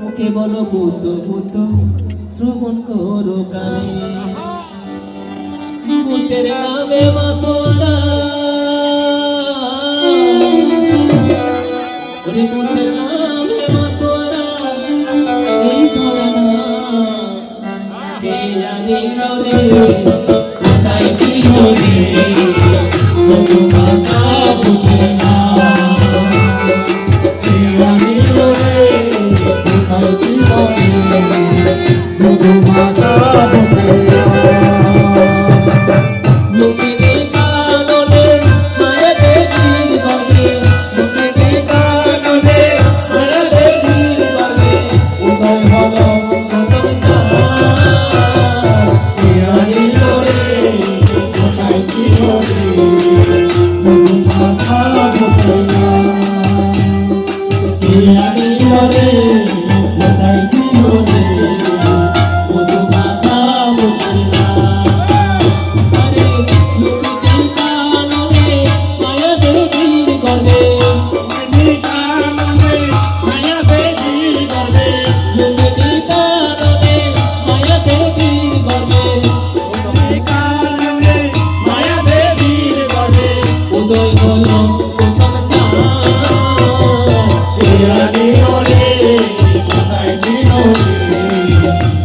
মুখে বলো বুদ্ধ বুদ্ধ, শ্রবণ করো কানে। বুদ্ধের নামে মাতোয়ারা বুদ্ধের নামে মাতোয়ারা ধরা কোথায় কি হবে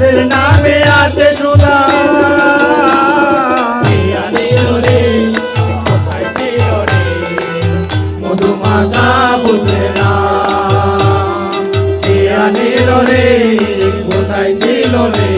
তাদের নামে আছে সুদা মধুমাতা বুঝে না। রে কোথায় ছিল রে?